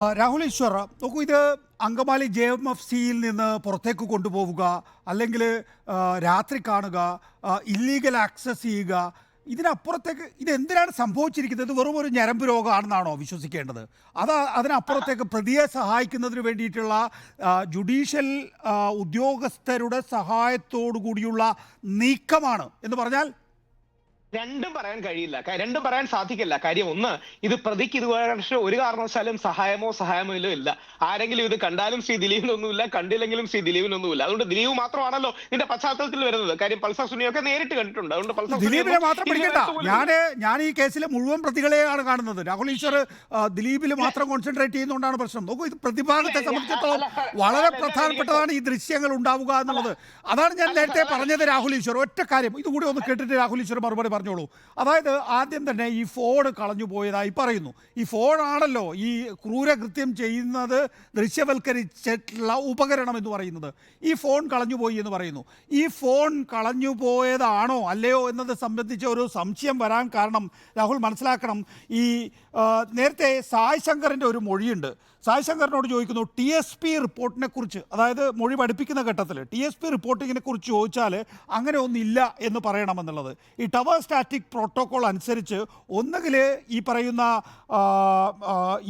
രാഹുൽ ഈശ്വർ നോക്കൂ ഇത് Angamaly J M F സിയിൽ നിന്ന് പുറത്തേക്ക് കൊണ്ടുപോവുക അല്ലെങ്കിൽ രാത്രി കാണുക ഇല്ലീഗൽ ആക്സസ് ചെയ്യുക ഇതിനപ്പുറത്തേക്ക് ഇത് എന്തിനാണ് സംഭവിച്ചിരിക്കുന്നത്? ഇത് വെറും ഒരു ഞരമ്പ് രോഗമാണെന്നാണോ വിശ്വസിക്കേണ്ടത്? അത് അതിനപ്പുറത്തേക്ക് പ്രതിയെ സഹായിക്കുന്നതിന് വേണ്ടിയിട്ടുള്ള ജുഡീഷ്യൽ ഉദ്യോഗസ്ഥരുടെ സഹായത്തോടു കൂടിയുള്ള നീക്കമാണ് എന്ന് പറഞ്ഞാൽ രണ്ടും പറയാൻ കഴിയില്ല. രണ്ടും പറയാൻ സാധിക്കില്ല. കാര്യം ഒന്ന് ഇത് പ്രതിക്ക് ഇത് പക്ഷേ ഒരു കാരണവശാലും സഹായമോ സഹായമോ ഇല്ല ആരെങ്കിലും ഇത് കണ്ടാലും ശ്രീ ദിലീപിനൊന്നുമില്ല കണ്ടില്ലെങ്കിലും ശ്രീ ദിലീപിനൊന്നുമില്ല. അതുകൊണ്ട് ദിലീപ് മാത്രമാണല്ലോ ഇതിന്റെ പശ്ചാത്തലത്തിൽ വരുന്നത്. കാര്യം പൾസർ സുനിയൊക്കെ നേരിട്ട് കണ്ടിട്ടുണ്ട്. അതുകൊണ്ട് പൾസർ ദിലീപിനെ മാത്രം പിടിക്കണ്ട. ഞാൻ ഞാൻ ഈ കേസിലെ മുഴുവൻ പ്രതികളെയാണ് കാണുന്നത്. രാഹുൽ ഈശ്വർ ദിലീപിൽ മാത്രം കോൺസെൻട്രേറ്റ് ചെയ്യുന്നതുകൊണ്ടാണ് പ്രശ്നം. നോക്കൂ ഇത് പ്രതിഭാഗത്തെ സംബന്ധിച്ചിടത്തോളം വളരെ പ്രധാനപ്പെട്ടതാണ് ഈ ദൃശ്യങ്ങൾ ഉണ്ടാവുക എന്നുള്ളത്. അതാണ് ഞാൻ നേരത്തെ പറഞ്ഞത് രാഹുൽ ഈശ്വർ. ഒറ്റ കാര്യം ഇതുകൂടി ഒന്ന് കേട്ടിട്ട് രാഹുൽ ഈശ്വർ മറുപടി പറഞ്ഞോളൂ. അതായത് ആദ്യം തന്നെ ഈ ഫോൺ കളഞ്ഞു പോയതായി പറയുന്നു. ഈ ഫോണാണല്ലോ ഈ ക്രൂരകൃത്യം ചെയ്യുന്നത് ദൃശ്യവൽക്കരിച്ചിട്ടുള്ള ഉപകരണം എന്ന് പറയുന്നത്. ഈ ഫോൺ കളഞ്ഞു പോയി എന്ന് പറയുന്നു. ഈ ഫോൺ കളഞ്ഞു പോയതാണോ അല്ലയോ എന്നത് സംബന്ധിച്ച ഒരു സംശയം വരാൻ കാരണം രാഹുൽ മനസ്സിലാക്കണം. ഈ നേരത്തെ സായ് ശങ്കറിന്റെ ഒരു മൊഴിയുണ്ട്. സായ് ശങ്കറിനോട് ചോദിക്കുന്നു ടി എസ് പി റിപ്പോർട്ടിനെ കുറിച്ച് അതായത് മൊഴി പഠിപ്പിക്കുന്ന ഘട്ടത്തിൽ ടി എസ് പി റിപ്പോർട്ടിങ്ങിനെ കുറിച്ച് ചോദിച്ചാൽ അങ്ങനെ ഒന്നില്ല എന്ന് പറയണമെന്നുള്ളത്. ഈ ടവർ സ്റ്റാറ്റിക് പ്രോട്ടോകോൾ അനുസരിച്ച് ഒന്നുകിൽ ഈ പറയുന്ന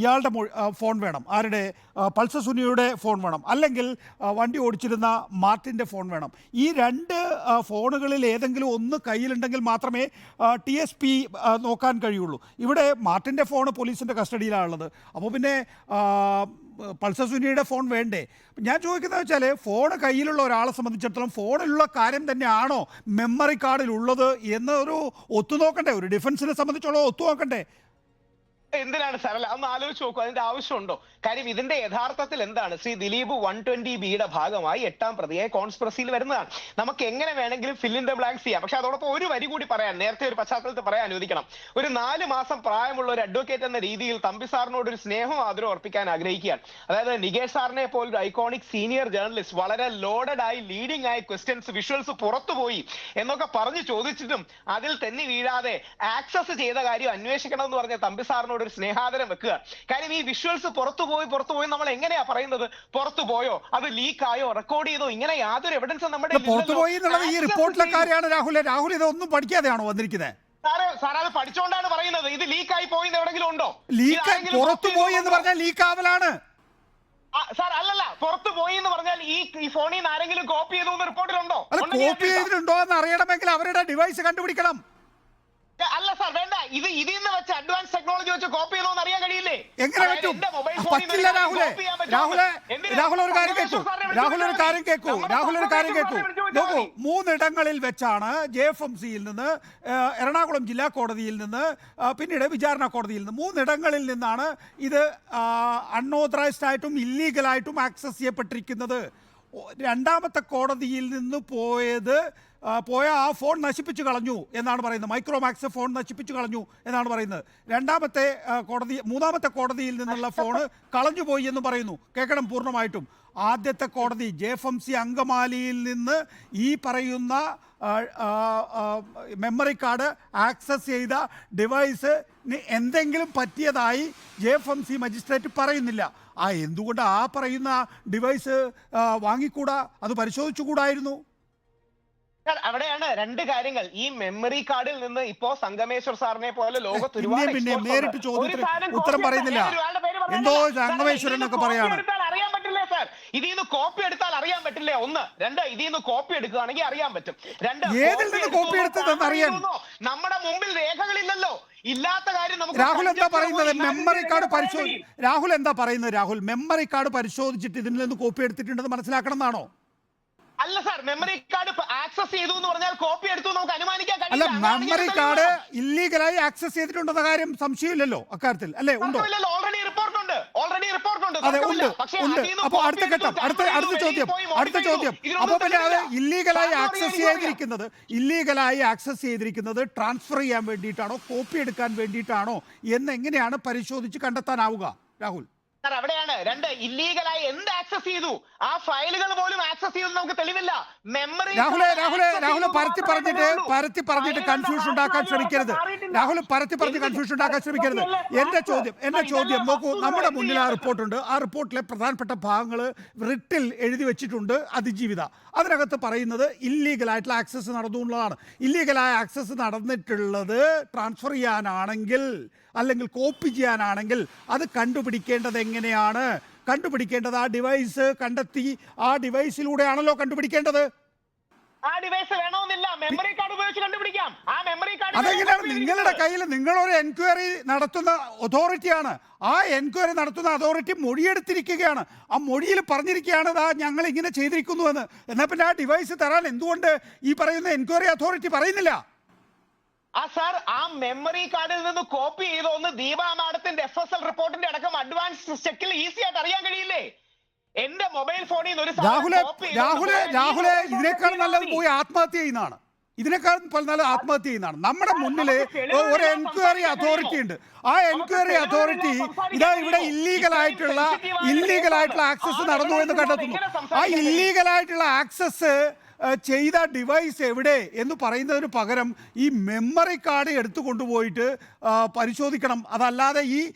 ഇയാളുടെ ഫോൺ വേണം ആരുടെ പൾസ സുനിയുടെ ഫോൺ വേണം അല്ലെങ്കിൽ വണ്ടി ഓടിച്ചിരുന്ന മാർട്ടിന്റെ ഫോൺ വേണം. ഈ രണ്ട് ഫോണുകളിൽ ഏതെങ്കിലും ഒന്ന് കയ്യിലുണ്ടെങ്കിൽ മാത്രമേ ടി എസ് പി നോക്കാൻ കഴിയുള്ളൂ. ഇവിടെ മാർട്ടിന്റെ ഫോൺ പോലീസിന്റെ കസ്റ്റഡിയിലാണുള്ളത്. അപ്പോൾ പിന്നെ പൾസർ സുനിയുടെ ഫോൺ വേണ്ടേ? ഞാൻ ചോദിക്കുന്നത് വെച്ചാൽ ഫോൺ കയ്യിലുള്ള ഒരാളെ സംബന്ധിച്ചിടത്തോളം ഫോണിലുള്ള കാര്യം തന്നെയാണോ മെമ്മറി കാർഡിലുള്ളത് എന്നൊരു ഒത്തുനോക്കണ്ടേ? ഒരു ഡിഫൻസിനെ സംബന്ധിച്ചോളം ഒത്തുനോക്കണ്ടേ? എന്തിനാണ് സാർ? അല്ല ഒന്ന് ആലോചിച്ച് നോക്കൂ അതിന്റെ ആവശ്യമുണ്ടോ? കാര്യം ഇതിന്റെ യഥാർത്ഥത്തിൽ എന്താണ്? ശ്രീ ദിലീപ് വൺ ട്വന്റി ബിയുടെ ഭാഗമായി എട്ടാം പ്രതിയെ കോൺസ്പിറസിയിൽ വരുന്നതാണ്. നമുക്ക് എങ്ങനെ വേണമെങ്കിലും ഫിൽ ഇൻ ദ ബ്ലാങ്ക്സ് ചെയ്യാം. പക്ഷെ അതോടൊപ്പം ഒരു വരി കൂടി പറയാം നേരത്തെ ഒരു പശ്ചാത്തലത്തിൽ പറയാൻ അനുവദിക്കണം. ഒരു നാല് മാസം പ്രായമുള്ള ഒരു അഡ്വക്കേറ്റ് എന്ന രീതിയിൽ തമ്പി സാറിനോട് ഒരു സ്നേഹം ആദരം അർപ്പിക്കാൻ ആഗ്രഹിക്കുകയാണ്. അതായത് നികേഷ് സാറിനെ പോലൊരു ഐക്കോണിക് സീനിയർ ജേർണലിസ്റ്റ് വളരെ ലോഡഡ് ആയി ലീഡിംഗ് ആയി ക്വസ്റ്റ്യൻസ് വിഷ്വൽസ് പുറത്തുപോയി എന്നൊക്കെ പറഞ്ഞു ചോദിച്ചിട്ടും അതിൽ തെന്നി വീഴാതെ ആക്സസ് ചെയ്ത കാര്യം അന്വേഷിക്കണം എന്ന് പറഞ്ഞ തമ്പി സാറിനോട് ഒരു സ്നേഹാദരം വെക്കുക. കാര്യം ഈ വിഷ്വൽസ് പുറത്തു പോയി പുറത്തു പോയി നമ്മൾ എങ്ങനെയാ പറയുന്നത്? പുറത്തു പോയോ അത് ലീക്ക് ആയോ? റെക്കോർഡ് ചെയ്തോ? ഇങ്ങനെ യാതൊരു എവിഡൻസും നമ്മുടെ പുറത്തു പോയി എന്നുള്ളത് ഈ റിപ്പോർട്ടിലെ കാര്യമാണ് രാഹുൽ. രാഹുൽ ഇതൊന്നും പഠിക്കാതെയാണോ വന്നിരിക്കുന്നത് സാറേ പഠിച്ചുകൊണ്ടാണ് പറയുന്നത്. ഇത് ലീക്ക് ആയി പോയി എവിടെങ്കിലും ഉണ്ടോ? ലീക്ക് പുറത്തു പോയി എന്ന് പറഞ്ഞാൽ ലീക്ക് ആവലാണ്. സാർ അല്ലല്ല. പുറത്തു പോയി എന്ന് പറഞ്ഞാൽ ഈ ഈ ഫോണിൽ നിന്ന് ആരെങ്കിലും കോപ്പി ചെയ്തു റിപ്പോർട്ടിലുണ്ടോ കോപ്പി. ചെയ്തിട്ടുണ്ടോ എന്ന് അറിയണമെങ്കിൽ അവരുടെ ഡിവൈസ് കണ്ടുപിടിക്കണം. അല്ല സാർ വേണ്ട. ഇത് ഇതിൽ നിന്ന് വെച്ച് അഡ്വാൻസ് ടെക്നോളജി വെച്ച് കോപ്പി ചെയ്തോന്ന് അറിയാൻ കഴിയില്ലേ? എങ്ങനെ പറ്റും? പറ്റില്ല രാഹുലെ. രാഹുലെ രാഹുൽ ഒരു കാര്യം കേൾക്കൂ രാഹുൽ ഒരു കാര്യം കേൾക്കൂ രാഹുൽ ഒരു കാര്യം കേൾക്കൂ നോക്കൂ മൂന്നിടങ്ങളിൽ വെച്ചാണ് ജെ എഫ് എം സിയിൽ നിന്ന് എറണാകുളം ജില്ലാ കോടതിയിൽ നിന്ന് പിന്നീട് വിചാരണ കോടതിയിൽ നിന്ന് മൂന്നിടങ്ങളിൽ നിന്നാണ് ഇത് അൺഓതറൈസ്ഡ് ആയിട്ടും ഇല്ലീഗലായിട്ടും ആക്സസ് ചെയ്യപ്പെട്ടിരിക്കുന്നത്. രണ്ടാമത്തെ കോടതിയിൽ നിന്ന് പോയത് പോയ ആ ഫോൺ നശിപ്പിച്ചു കളഞ്ഞു എന്നാണ് പറയുന്നത്. മൈക്രോമാക്സ് ഫോൺ നശിപ്പിച്ചു കളഞ്ഞു എന്നാണ് പറയുന്നത്. രണ്ടാമത്തെ കോടതി മൂന്നാമത്തെ കോടതിയിൽ നിന്നുള്ള ഫോൺ കളഞ്ഞു പോയി എന്ന് പറയുന്നു. കേൾക്കണം പൂർണമായിട്ടും. ആദ്യത്തെ കോടതി ജെ എഫ് എം സി അങ്കമാലിയിൽ നിന്ന് ഈ പറയുന്ന മെമ്മറി കാർഡ് ആക്സസ് ചെയ്ത ഡിവൈസ് എന്തെങ്കിലും പറ്റിയതായി J F M C magistrate പറയുന്നില്ല. ആ എന്തുകൊണ്ട് ആ പറയുന്ന ഡിവൈസ് വാങ്ങിക്കൂടാ? അത് പരിശോധിച്ചുകൂടായിരുന്നു? അവിടെയാണ് രണ്ട് കാര്യങ്ങൾ. ഈ മെമ്മറി കാർഡിൽ നിന്ന് ഇപ്പോ സംഗമേശ്വർ സാറിനെ പോലെ ലോകത്ത് നേരിട്ട് ചോദ്യത്തിന് ഉത്തരം പറയുന്നില്ല. എന്തോ സംഗമേശ്വരൻ എന്നൊക്കെ പറയാണ്. അറിയാൻ പറ്റില്ല സാർ ഇതിൽ നിന്ന് കോപ്പി എടുത്താൽ അറിയാൻ പറ്റില്ലേ? ഒന്ന്. രണ്ട് ഇതിൽ നിന്ന് കോപ്പി എടുക്കുകയാണെങ്കിൽ അറിയാൻ പറ്റും. രണ്ട് ഏതിൽ നിന്ന് copy എടുത്തതെന്ന് അറിയാൻ? നമ്മുടെ മുമ്പിൽ രേഖകളില്ലല്ലോ. ഇല്ലാത്ത കാര്യം നമുക്ക് രാഹുൽ എന്താ പറയുന്നത്? മെമ്മറി കാർഡ് പരിശോധി രാഹുൽ എന്താ പറയുന്നത്? രാഹുൽ മെമ്മറി കാർഡ് പരിശോധിച്ചിട്ട് ഇതിൽ നിന്ന് കോപ്പി എടുത്തിട്ടുണ്ടെന്ന് മനസ്സിലാക്കണം എന്നാണോ? അല്ല സാർ മെമ്മറി കാർഡ് ആക്സസ് ചെയ്തു എന്ന് പറഞ്ഞാൽ കോപ്പി എടുത്തു നമുക്ക് അനുമാനിക്കാൻ അല്ല മെമ്മറി കാർഡ്. ഇല്ലീഗലായി ആക്സസ് ചെയ്തിട്ടുണ്ടെന്ന കാര്യം സംശയമില്ലല്ലോ അക്കാര്യത്തിൽ അല്ലേ? ഉണ്ടോ? ഓൾറെഡി റിപ്പോർട്ട് ഉണ്ട്. ഓൾറെഡി റിപ്പോർട്ട് ഉണ്ട്. അതെ. ഉണ്ട് ഉണ്ട്. അപ്പോൾ അടുത്ത ഘട്ടം അടുത്ത അടുത്ത ചോദ്യം അടുത്ത ചോദ്യം. അപ്പോൾ പിന്നെ അത് ഇല്ലീഗലായി ആക്സസ് ചെയ്തിരിക്കുന്നത് ഇല്ലീഗലായി ആക്സസ് ചെയ്തിരിക്കുന്നത് ട്രാൻസ്ഫർ ചെയ്യാൻ വേണ്ടിയിട്ടാണോ കോപ്പി എടുക്കാൻ വേണ്ടിയിട്ടാണോ എന്ന് എങ്ങനെയാണ് പരിശോധിച്ച് കണ്ടെത്താനാവുക രാഹുൽ? സാർ അവിടെയാണ്. രണ്ട് ഇല്ലീഗലായി എന്ത് ആക്സസ് ചെയ്തു? ആ ഫയലുകൾ പോലും ആക്സസ് ചെയ്തു നമുക്ക് തെളിവില്ല. മെമ്മറി രാഹുലെ രാഹുലെ രാഹുൽ പരത്തി പറഞ്ഞിട്ട് പരത്തി പറഞ്ഞിട്ട് കൺഫ്യൂഷൻ ഉണ്ടാക്കാൻ ശ്രമിക്കരുത്. രാഹുൽ പരത്തി പറഞ്ഞ് കൺഫ്യൂഷൻ ഉണ്ടാക്കാൻ ശ്രമിക്കരുത്. എന്റെ ചോദ്യം എന്റെ ചോദ്യം നോക്കൂ. നമ്മുടെ മുന്നിൽ ആ റിപ്പോർട്ടുണ്ട്. ആ റിപ്പോർട്ടിലെ പ്രധാനപ്പെട്ട ഭാഗങ്ങൾ റിട്ടിൽ എഴുതി വെച്ചിട്ടുണ്ട് അതിജീവിത. അതിനകത്ത് പറയുന്നത് ഇല്ലീഗൽ ആയിട്ടുള്ള ആക്സസ് നടന്നു എന്നുള്ളതാണ്. ഇല്ലീഗലായ ആക്സസ് നടന്നിട്ടുള്ളത് ട്രാൻസ്ഫർ ചെയ്യാനാണെങ്കിൽ അല്ലെങ്കിൽ കോപ്പി ചെയ്യാനാണെങ്കിൽ അത് കണ്ടുപിടിക്കേണ്ടത് എങ്ങനെയാണ് കണ്ടുപിടിക്കേണ്ടത്. ആ ഡിവൈസ് കണ്ടെത്തി ആ ഡിവൈസിലൂടെയാണല്ലോ കണ്ടുപിടിക്കേണ്ടത്. ആ ഡിവൈസ് വേണമെന്നില്ല. മെമ്മറി കാർഡ് ഉപയോഗിച്ച് കണ്ടുപിടിക്കാം. ആ മെമ്മറി കാർഡ് അതെങ്ങനെയാണ്? നിങ്ങളുടെ കയ്യിൽ നിങ്ങളൊരു എൻക്വയറി നടത്തുന്ന അതോറിറ്റിയാണ് ആ എൻക്വയറി നടത്തുന്ന അതോറിറ്റി മൊഴിയെടുത്തിരിക്കുകയാണ്. ആ മൊഴിയിൽ പറഞ്ഞിരിക്കുകയാണ് ദാ ഞങ്ങൾ ഇങ്ങനെ ചെയ്തിരിക്കുന്നു എന്ന് എന്നാ പിന്നെ ആ ഡിവൈസ് തരാൻ എന്തുകൊണ്ട് ഈ പറയുന്ന എൻക്വയറി അതോറിറ്റി പറയുന്നില്ല? ആ സാർ ആ മെമ്മറി കാർഡിൽ നിന്ന് കോപ്പി ചെയ്തോന്ന് ദീപാ മാഡത്തിന്റെ എഫ് എസ് എൽ റിപ്പോർട്ടിന്റെ അടക്കം അഡ്വാൻസ് സ്റ്റെക്കിൽ ഈസി ആയിട്ട് അറിയാൻ കഴിയില്ലേ? എന്റെ മൊബൈൽ ഫോണിൽ നിന്ന് ഒരു രാഹുലെ രാഹുലെ രാഹുലെ ഇതിനേക്കാൾ നല്ലത് പോയി ആത്മഹത്യ ചെയ്യുന്നതാണ്. ഇതിനേക്കാൾ നല്ല ആത്മഹത്യ ചെയ്യുന്നതാണ്. നമ്മുടെ മുന്നിൽ ഒരു എൻക്വയറി അതോറിറ്റി ഉണ്ട്. ആ എൻക്വയറി അതോറിറ്റി ഇതാ ഇവിടെ ഇല്ലീഗൽ ആയിട്ടുള്ള ഇല്ലീഗൽ ആയിട്ടുള്ള ആക്സസ് നടന്നു എന്ന് കണ്ടെത്തുന്നു. ആ ഇല്ലീഗൽ ആയിട്ടുള്ള ആക്സസ് ചെയ്ത ഡിവൈസ് എവിടെ എന്ന് പറയുന്നതിന് പകരം ഈ മെമ്മറി കാർഡ് എടുത്തു കൊണ്ടുപോയിട്ട് പരിശോധിക്കണം. അതല്ലാതെ ഈ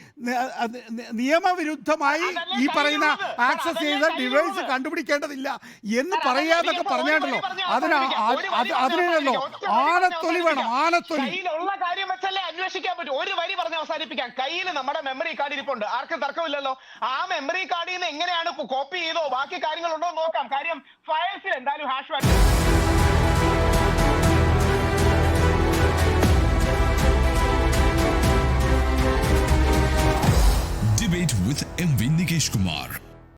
നിയമവിരുദ്ധമായി ഈ പറയുന്ന ആക്സസ് ചെയ്ത ഡിവൈസ് കണ്ടുപിടിക്കേണ്ടതില്ല എന്ന് പറയാതൊക്കെ? പറഞ്ഞാണ്ടല്ലോ. അതിന് ആ- അവസാനിപ്പിക്കാം. ഒരു വരി അത് പറഞ്ഞാൽ അതിനല്ലോ അവസാനിപ്പിക്കാം. ഒറ്റ വരി ആനത്തൊലി വേണം ആനത്തൊലി. കാര്യം വെച്ചല്ലേ അന്വേഷിക്കാൻ പറ്റും. ഒരു വരി പറഞ്ഞ് അവസാനിപ്പിക്കാം. കയ്യിൽ നമ്മുടെ മെമ്മറി കാർഡ് ഇരിപ്പുണ്ട്. ആർക്കും തർക്കമില്ലല്ലോ. ആ മെമ്മറി കാർഡിൽ നിന്ന് എങ്ങനെയാണ് കോപ്പി ചെയ്തോ? ബാക്കി കാര്യങ്ങളുണ്ടോ നോക്കാം. കാര്യം ഫയൽസിൽ എന്തായാലും hash Debate with MV Nikesh Kumar.